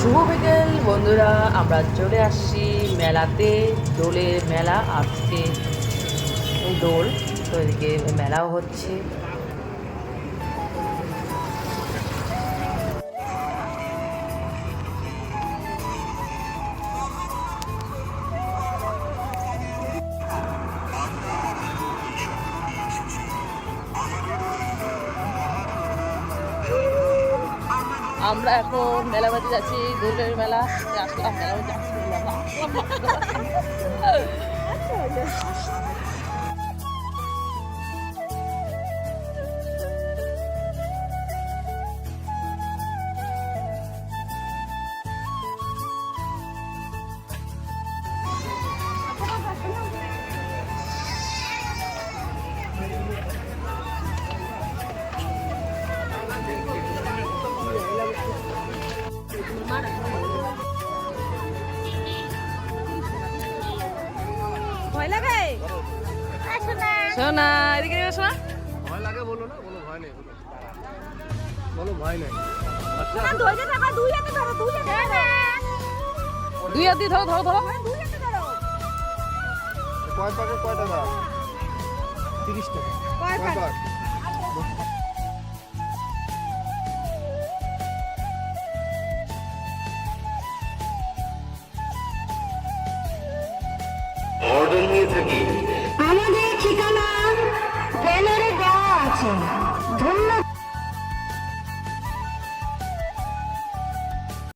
শুভ বিকেল, বন্ধুরা। আমরা চলে আসছি মেলাতে। দোলে মেলা, আজকে দোল। তো এদিকে মেলাও হচ্ছে। আমরা এখন মেলা বাড়িতে যাচ্ছি দোলের মেলা। আসলাম মেলা বাড়িতে আসলাম ভয় লাগে? শোনা। এদিকে শোনা। ভয় লাগে বলো না কোনো ভয় নেই বলো। বলো ভয় নেই। আচ্ছা দুই হাতে ধরো ধরো। ধরো কয় প্যাকেট কয় টাকা তিরিশ টাকা কয় কয় পাক? পাক আমাদের ঠিকানা ব্যানারে দেওয়া আছে।